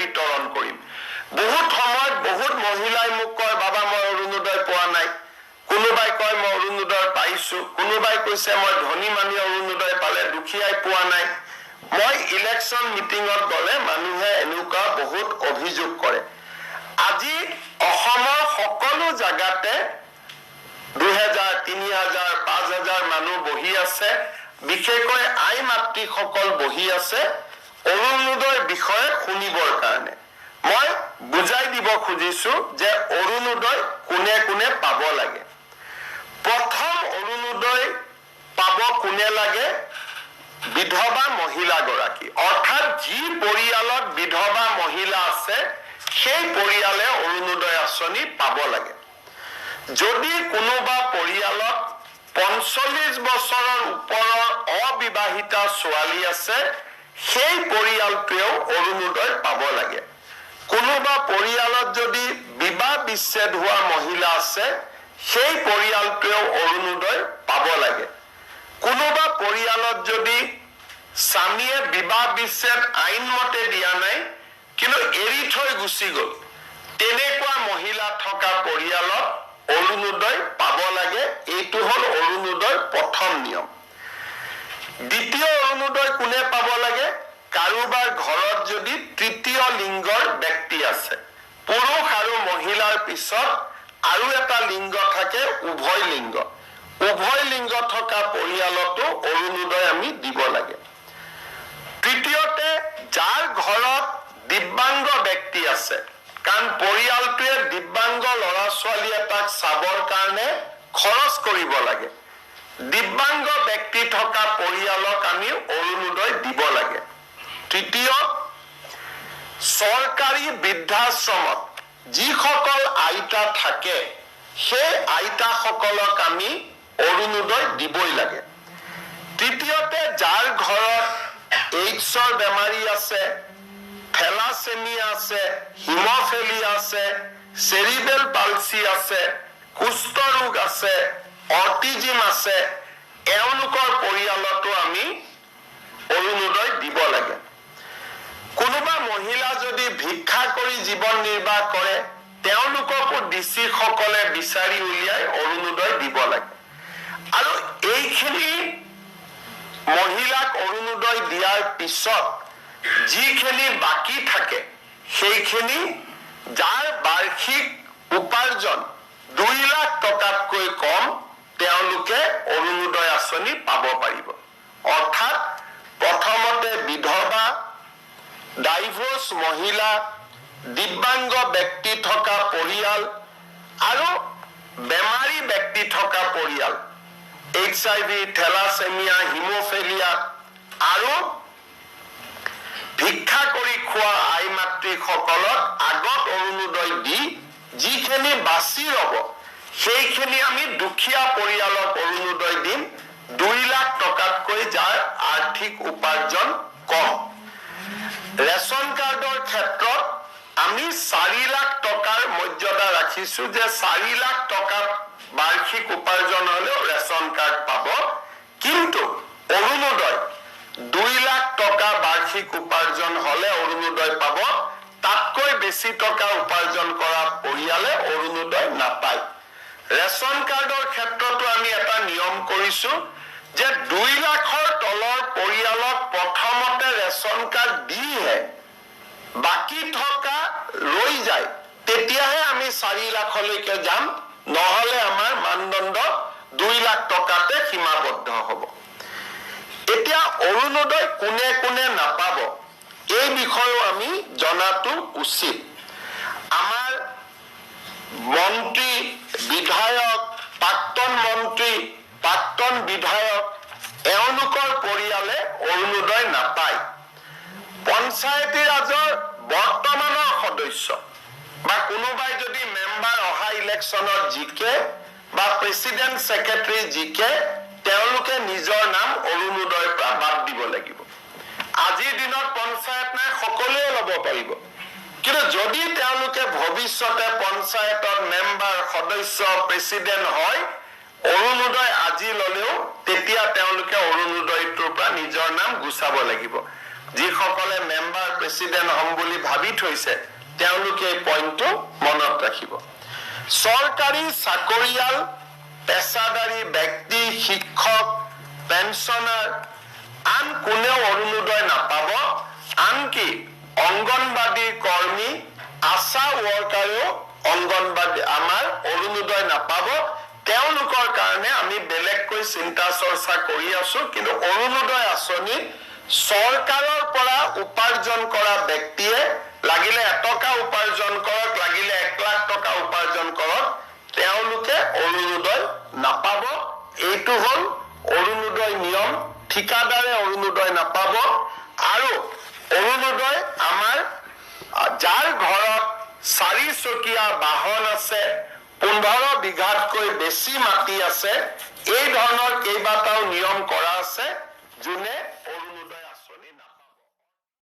বিতৰণ কৰিম। বহুত সময়ত বহুত মহিলাই মোক কয় বাবা মই অৰুণোদয় পোৱা নাই। কোনোবাই কয় মই অৰুণোদয় পাইছো। কোনোবাই কৈছে মই ধনী মানুহে অৰুণোদয় পালে দুখীয়াই পোৱা নাই। মই ইলেকশ্যন মিটিঙত গলে মানুহে এনেকুৱা বহুত অভিযোগ কৰে। আজি অসমৰ সকলো জাগাতে দুহেজাৰ তিনি হাজাৰ পাঁচ হাজাৰ মানুহ বহি আছে। বিশেষকৈ আই মাতৃসকল বহি আছে। অৰুণোদয়ৰ বিষয়ে শুনিবৰ কাৰণে। মই বুজাই দিব খুজিছো যে অৰুণোদয় কোনে কোনে পাব লাগে। প্ৰথম অৰুণোদয় পাব কোনে লাগে? বিধৱা মহিলাগৰাকী। অৰ্থাৎ যি পৰিয়ালত বিধৱা মহিলা আছে সেই পৰিয়ালে অৰুণোদয় আঁচনি পাব লাগে। যদি কোনোবা পৰিয়ালত পঞ্চল্লিশ বছৰৰ ওপৰৰ অবিবাহিতা ছোৱালী আছে সেই পৰিয়ালটোৱেও অৰুণোদয় পাব লাগে। কোনোবা পৰিয়ালত যদি বিবাহ বিচ্ছেদ হোৱা মহিলা আছে, সেই পৰিয়ালটোৱেও অৰুণোদয় পাব লাগে। কোনোবা পৰিয়ালত যদি স্বামীয়ে বিবাহ বিচ্ছেদ আইনমতে দিয়া নাই, কিন্তু এৰি থৈ গুচি গল, তেনেকুৱা মহিলা থকা পৰিয়ালত অৰুণোদয় পাব লাগে। এইটো হল অৰুণোদয় প্ৰথম নিয়ম। দ্বিতীয় অৰুণোদয় কোনে পাব লাগে? কাৰোবাৰ ঘৰত যদি তৃতীয় লিংগৰ ব্যক্তি আছে, পুৰুষ আৰু মহিলাৰ পিছত আৰু এটা লিংগ থাকে, উভয় লিংগ। উভয় লিংগ থকা পৰিয়ালতো অৰুণোদয় আমি দিব লাগে। তৃতীয়তে, যাৰ ঘৰত দিব্যাংগ ব্যক্তি আছে, কাৰণ পৰিয়ালটোৱে দিব্যাংগ ল'ৰা ছোৱালী এটাক চাবৰ কাৰণে খৰচ কৰিব লাগে। দিব্যাংগ ব্যক্তি থকা পৰিয়ালক আমি অৰুণোদয় দিব লাগে। তৃতীয়, চৰকাৰী বৃদ্ধাশ্ৰমত যিসকল আইতা থাকে, সেই আইতাসকলক আমি অৰুণোদয় দিবই লাগে। তৃতীয়তে, যাৰ ঘৰত এইডছৰ বেমাৰী আছে থেলাচেমিয়া আছে হিমফেলিয়া আছে, চেৰিবেল পালচি আছে কুষ্ঠ ৰোগ আছে অটিজিম আছে এওঁলোকৰ পৰিয়ালতো আমি অৰুণোদয় দিব লাগে। কোনোবা মহিলা যদি ভিক্ষা কৰি জীৱন নিৰ্বাহ কৰে তেওঁলোককো ডিচি সকলে বিচাৰি উলিয়াই অৰুণোদয় দিব লাগে। আৰু এইখিনি মহিলাক অৰুণোদয় দিয়াৰ পিছত যিখিনি বাকী থাকে সেইখিনি যাৰ বাৰ্ষিক উপাৰ্জন দুই লাখ টকাতকৈ কম তেওঁলোকে অৰুণোদয় আঁচনি পাব পাৰিব। অৰ্থাৎ প্ৰথমতে বিধৱা ডাইভৰ্চ মহিলা দিব্যাংগ ব্যক্তি থকা পৰিয়াল আৰু বেমাৰী ব্যক্তি থকা পৰিয়াল H I V thalassemia haemophilia আৰু ভিক্ষা কৰি খোৱা আই মাতৃসকলক আগত অৰুণোদয় দি যিখিনি বাচি ৰব সেইখিনি আমি দুখীয়া পৰিয়ালক অৰুণোদয় দিম। দুই লাখ টকাতকৈ যাৰ আৰ্থিক উপাৰ্জন কম। ৰেচন কাৰ্ডৰ ক্ষেত্ৰত আমি চাৰি লাখ টকাৰ মৰ্যাদা ৰাখিছো যে চাৰি লাখ টকা বাৰ্ষিক উপাৰ্জন হলেও ৰেচন কাৰ্ড পাব। কিন্তু অৰুণোদয় দুই লাখ টকা বাৰ্ষিক উপাৰ্জন হলে অৰুণোদয় পাব। তাতকৈ বেছি টকা উপাৰ্জন কৰা পৰিয়ালে অৰুণোদয় নাপায়। ৰেচন কাৰ্ডৰ ক্ষেত্ৰতো আমি এটা নিয়ম কৰিছো যে দুই লাখৰ তলৰ পৰিয়ালক প্ৰথমতে ৰেচন কাৰ্ড দিহে বাকী থকা ৰৈ যায়। তেতিয়াহে আমি চাৰি লাখলৈকে যাম নহলে আমাৰ মানদণ্ড দুই লাখ টকাতে সীমাবদ্ধ হব। এতিয়া অৰুণোদয় কোনে কোনে নাপাব এই বিষয়েও আমি জনাটো উচিত। আমাৰ মন্ত্ৰী বিধায়ক প্ৰাক্তন মন্ত্ৰী প্ৰাক্তন বিধায়ক এওঁলোকৰ পৰিয়ালে অৰুণোদয় নাপায়। পঞ্চায়তী ৰাজৰ বৰ্তমানৰ সদস্য বা কোনোবাই যদি মেম্বাৰ অহা ইলেকশ্যনত জিকে বা প্ৰেচিডেণ্ট ছেক্ৰেটাৰী জিকে তেওঁলোকে নিজৰ নাম অৰুণোদয়ৰ পৰা বাদ দিব লাগিব। আজিৰ দিনত পঞ্চায়ত নাই সকলোৱে ল'ব পাৰিব। কিন্তু যদি তেওঁলোকে ভৱিষ্যতে পঞ্চায়তত মেম্বাৰ সদস্য প্ৰেচিডেণ্ট হয় অৰুণোদয় আজি ললেও তেতিয়া তেওঁলোকে অৰুণোদয়টোৰ পৰা নিজৰ নাম গুচাব লাগিব। যিসকলে মেম্বাৰ প্ৰেচিডেণ্ট হ'ম বুলি ভাবি থৈছে তেওঁলোকে এই পইণ্টটো মনত ৰাখিব। চৰকাৰী চাকৰিয়াল পেছাদাৰী ব্যক্তি শিক্ষক পেঞ্চনাৰ আন কোনেও অৰুণোদয় নাপাব আনকি অংগনবাদী কৰ্মী আশা ৱৰ্কাৰেও অংগনবাদী আমাৰ অৰুণোদয় নাপাব। তেওঁলোকৰ কাৰণে আমি বেলেগকৈ চিন্তা চৰ্চা কৰি আছো কিন্তু অৰুণোদয় আঁচনি চৰকাৰৰ পৰা উপাৰ্জন কৰা ব্যক্তিয়ে লাগিলে এটকা উপাৰ্জন কৰক লাগিলে এক লাখ টকা উপাৰ্জন কৰক তেওঁলোকে অৰুণোদয় নাপাব। এইটো হ'ল অৰুণোদয় নিয়ম। ঠিকাদাৰে অৰুণোদয় নাপাব। আৰু অৰুণোদয়, আমাৰ যাৰ ঘৰত চাৰিচকীয়া বাহন আছে, পোন্ধৰ বিঘাতকৈ বেছি মাটি আছে, এই ধৰণৰ কেইবাটাও নিয়ম কৰা আছে, যোনে